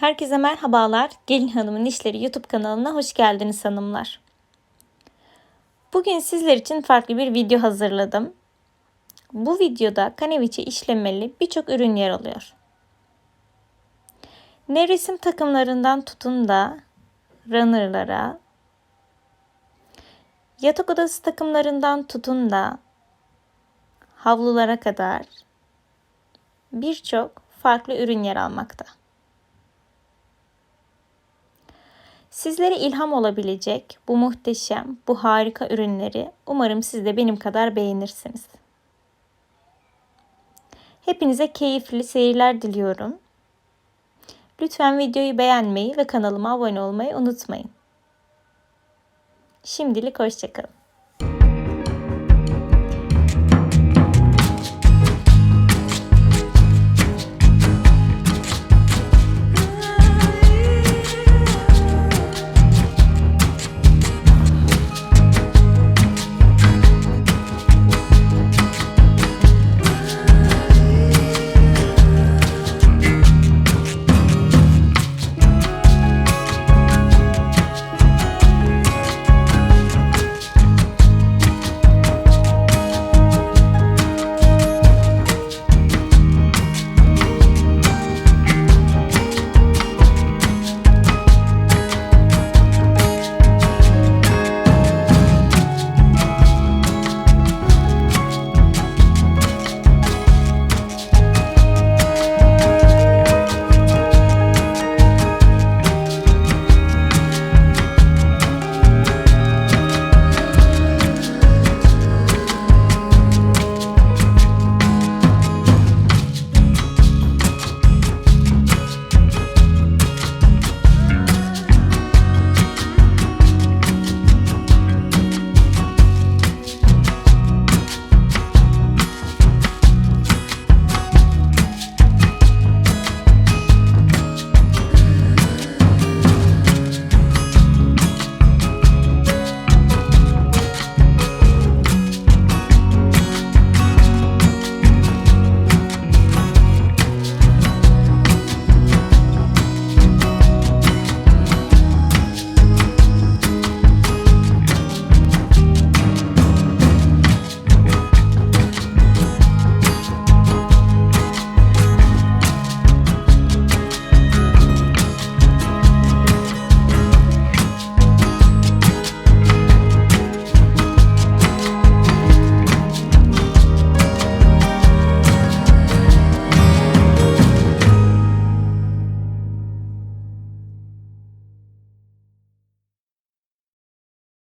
Herkese merhabalar. Gelin Hanım'ın İşleri YouTube kanalına hoş geldiniz hanımlar. Bugün sizler için farklı bir video hazırladım. Bu videoda kaneviçe işlemeli birçok ürün yer alıyor. Ne resim takımlarından tutun da runnerlara, yatak odası takımlarından tutun da havlulara kadar birçok farklı ürün yer almakta. Sizlere ilham olabilecek bu muhteşem, bu harika ürünleri umarım siz de benim kadar beğenirsiniz. Hepinize keyifli seyirler diliyorum. Lütfen videoyu beğenmeyi ve kanalıma abone olmayı unutmayın. Şimdilik hoşçakalın.